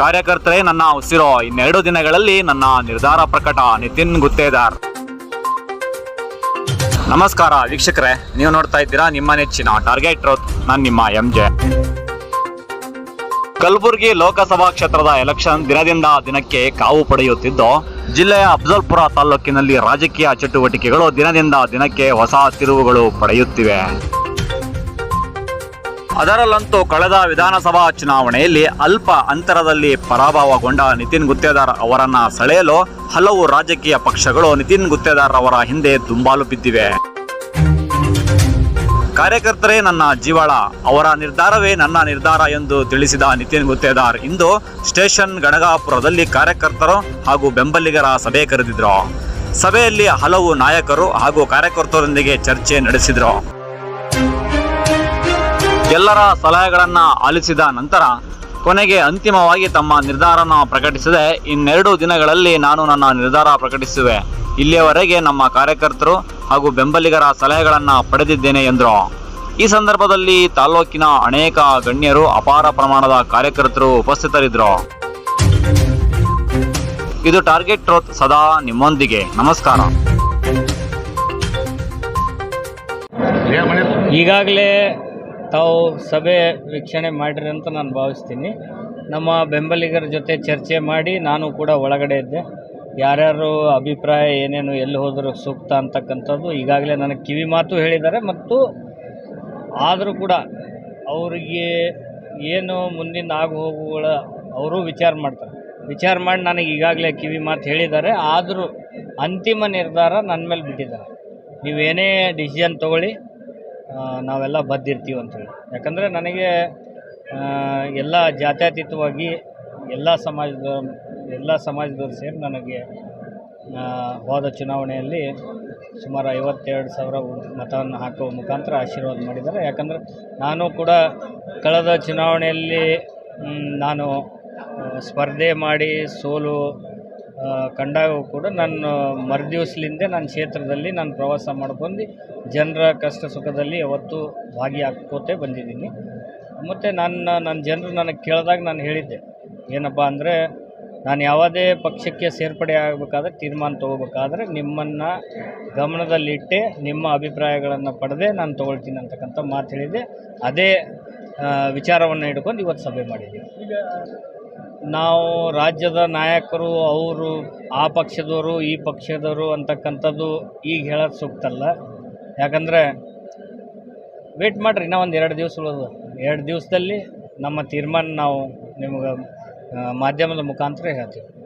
ಕಾರ್ಯಕರ್ತರೇ, ನನ್ನ ಉಸಿರೋ ಇನ್ನೆರಡು ದಿನಗಳಲ್ಲಿ ನನ್ನ ನಿರ್ಧಾರ ಪ್ರಕಟ ನಿತಿನ್ ಗುತ್ತೇದಾರ್. ನಮಸ್ಕಾರ ವೀಕ್ಷಕರೇ, ನೀವು ನೋಡ್ತಾ ಇದ್ದೀರಾ ನಿಮ್ಮ ನೆಚ್ಚಿನ ಟಾರ್ಗೆಟ್ ರೋತ್ ನಾನು ನಿಮ್ಮ ಎಂ ಜೆ ಕಲಬುರಗಿ ಲೋಕಸಭಾ ಕ್ಷೇತ್ರದ ಎಲೆಕ್ಷನ್ ದಿನದಿಂದ ದಿನಕ್ಕೆ ಕಾವು ಪಡೆಯುತ್ತಿದ್ದು, ಜಿಲ್ಲೆಯ ಅಫಜಲ್ಪುರ ತಾಲೂಕಿನಲ್ಲಿ ರಾಜಕೀಯ ಚಟುವಟಿಕೆಗಳು ದಿನದಿಂದ ದಿನಕ್ಕೆ ಹೊಸ ತಿರುವುಗಳು ಪಡೆಯುತ್ತಿವೆ. ಅದರಲ್ಲಂತೂ ಕಳೆದ ವಿಧಾನಸಭಾ ಚುನಾವಣೆಯಲ್ಲಿ ಅಲ್ಪ ಅಂತರದಲ್ಲಿ ಪರಾಭವಗೊಂಡ ನಿತಿನ್ ಗುತ್ತೇದಾರ್ ಅವರನ್ನ ಸೆಳೆಯಲು ಹಲವು ರಾಜಕೀಯ ಪಕ್ಷಗಳು ನಿತಿನ್ ಗುತ್ತೇದಾರ್ ಅವರ ಹಿಂದೆ ದುಂಬಾಲು ಬಿದ್ದಿವೆ. ಕಾರ್ಯಕರ್ತರೇ, ನನ್ನ ಜೀವಾಳ, ಅವರ ನಿರ್ಧಾರವೇ ನನ್ನ ನಿರ್ಧಾರ ಎಂದು ತಿಳಿಸಿದ ನಿತಿನ್ ಗುತ್ತೇದಾರ್ ಇಂದು ಸ್ಟೇಷನ್ ಗಣಗಾಪುರದಲ್ಲಿ ಕಾರ್ಯಕರ್ತರು ಹಾಗೂ ಬೆಂಬಲಿಗರ ಸಭೆ ಕರೆದಿದ್ರು. ಸಭೆಯಲ್ಲಿ ಹಲವು ನಾಯಕರು ಹಾಗೂ ಕಾರ್ಯಕರ್ತರೊಂದಿಗೆ ಚರ್ಚೆ ನಡೆಸಿದ್ರು. ಎಲ್ಲರ ಸಲಹೆಗಳನ್ನು ಆಲಿಸಿದ ನಂತರ ಕೊನೆಗೆ ಅಂತಿಮವಾಗಿ ತಮ್ಮ ನಿರ್ಧಾರವನ್ನು ಪ್ರಕಟಿಸದೆ ಇನ್ನೆರಡು ದಿನಗಳಲ್ಲಿ ನಾನು ನನ್ನ ನಿರ್ಧಾರ ಪ್ರಕಟಿಸುವೆ. ಇಲ್ಲಿಯವರೆಗೆ ನಮ್ಮ ಕಾರ್ಯಕರ್ತರು ಹಾಗೂ ಬೆಂಬಲಿಗರ ಸಲಹೆಗಳನ್ನು ಪಡೆದಿದ್ದೇನೆ ಎಂದರು. ಈ ಸಂದರ್ಭದಲ್ಲಿ ತಾಲೂಕಿನ ಅನೇಕ ಗಣ್ಯರು ಅಪಾರ ಪ್ರಮಾಣದ ಕಾರ್ಯಕರ್ತರು ಉಪಸ್ಥಿತರಿದ್ದರು. ಇದು ಟಾರ್ಗೆಟ್ ಟ್ರೋತ್ ಸದಾ ನಿಮ್ಮೊಂದಿಗೆ. ನಮಸ್ಕಾರ. ಈಗಾಗಲೇ ತಾವು ಸಭೆ ವೀಕ್ಷಣೆ ಮಾಡಿರಿ ಅಂತ ನಾನು ಭಾವಿಸ್ತೀನಿ. ನಮ್ಮ ಬೆಂಬಲಿಗರ ಜೊತೆ ಚರ್ಚೆ ಮಾಡಿ ನಾನು ಕೂಡ ಒಳಗಡೆ ಇದ್ದೆ. ಯಾರ್ಯಾರು ಅಭಿಪ್ರಾಯ ಏನೇನು ಎಲ್ಲಿ ಹೋದರೂ ಸೂಕ್ತ ಅಂತಕ್ಕಂಥದ್ದು ಈಗಾಗಲೇ ನನಗೆ ಕಿವಿ ಮಾತು ಹೇಳಿದ್ದಾರೆ ಮತ್ತು ಆದರೂ ಕೂಡ ಅವರಿಗೆ ಏನು ಮುಂದಿನ ಆಗು ಹೋಗುಗಳ ಅವರು ವಿಚಾರ ಮಾಡ್ತಾರೆ. ವಿಚಾರ ಮಾಡಿ ನನಗೆ ಈಗಾಗಲೇ ಕಿವಿ ಮಾತು ಹೇಳಿದ್ದಾರೆ. ಆದರೂ ಅಂತಿಮ ನಿರ್ಧಾರ ನನ್ನ ಮೇಲೆ ಬಿಟ್ಟಿದ್ದಾರೆ. ನೀವೇನೇ ಡಿಸಿಷನ್ ತೊಗೊಳ್ಳಿ. ನಾವೆಲ್ಲ ಬದ್ದಿರ್ತೀವಿ ಅಂತೇಳಿ ಯಾಕಂದರೆ ನನಗೆ ಎಲ್ಲ ಜಾತ್ಯತೀತವಾಗಿ ಎಲ್ಲ ಸಮಾಜದ, ಎಲ್ಲ ಸಮಾಜದವ್ರು ಸೇರಿ ನನಗೆ ಹೋದ ಚುನಾವಣೆಯಲ್ಲಿ ಸುಮಾರು ಐವತ್ತೆರಡು ಸಾವಿರ ಮತವನ್ನು ಹಾಕುವ ಮುಖಾಂತರ ಆಶೀರ್ವಾದ ಮಾಡಿದ್ದಾರೆ. ಯಾಕಂದರೆ ನಾನು ಕೂಡ ಕಳೆದ ಚುನಾವಣೆಯಲ್ಲಿ ನಾನು ಸ್ಪರ್ಧೆ ಮಾಡಿ ಸೋಲು ಕಂಡಾಗ ಕೂಡ ನಾನು ಮರುದಿವಸಲಿಂದೆ ನನ್ನ ಕ್ಷೇತ್ರದಲ್ಲಿ ನಾನು ಪ್ರವಾಸ ಮಾಡ್ಕೊಂಡು ಜನರ ಕಷ್ಟ ಸುಖದಲ್ಲಿ ಯಾವತ್ತೂ ಭಾಗಿಯಾಗ್ಕೋತೆ ಬಂದಿದ್ದೀನಿ. ಮತ್ತು ನನ್ನ ನನ್ನ ಜನರು ನನಗೆ ಕೇಳಿದಾಗ ನಾನು ಹೇಳಿದ್ದೆ, ಏನಪ್ಪ ಅಂದರೆ ನಾನು ಯಾವುದೇ ಪಕ್ಷಕ್ಕೆ ಸೇರ್ಪಡೆ ಆಗಬೇಕಾದ್ರೆ ತೀರ್ಮಾನ ತೊಗೋಬೇಕಾದ್ರೆ ನಿಮ್ಮನ್ನು ಗಮನದಲ್ಲಿಟ್ಟೆ ನಿಮ್ಮ ಅಭಿಪ್ರಾಯಗಳನ್ನು ಪಡೆದೇ ನಾನು ತೊಗೊಳ್ತೀನಿ ಅಂತಕ್ಕಂಥ ಮಾತು ಹೇಳಿದೆ ಅದೇ ವಿಚಾರವನ್ನು ಇಟ್ಕೊಂಡು ಇವತ್ತು ಸಭೆ ಮಾಡಿದ್ದೀವಿ ನಾವು ರಾಜ್ಯದ ನಾಯಕರು, ಅವರು ಆ ಪಕ್ಷದವರು, ಈ ಪಕ್ಷದವರು ಅಂತಕ್ಕಂಥದ್ದು ಈಗ ಹೇಳೋದು ಸೂಕ್ತಲ್ಲ. ಯಾಕಂದರೆ ವೇಟ್ ಮಾಡಿರಿ, ಇನ್ನೂ ಒಂದು ಎರಡು ದಿವಸ ಉಳಿದು. ಎರಡು ದಿವಸದಲ್ಲಿ ನಮ್ಮ ತೀರ್ಮಾನ ನಾವು ನಿಮ್ಗೆ ಮಾಧ್ಯಮದ ಮುಖಾಂತರ ಹೇಳ್ತೀವಿ.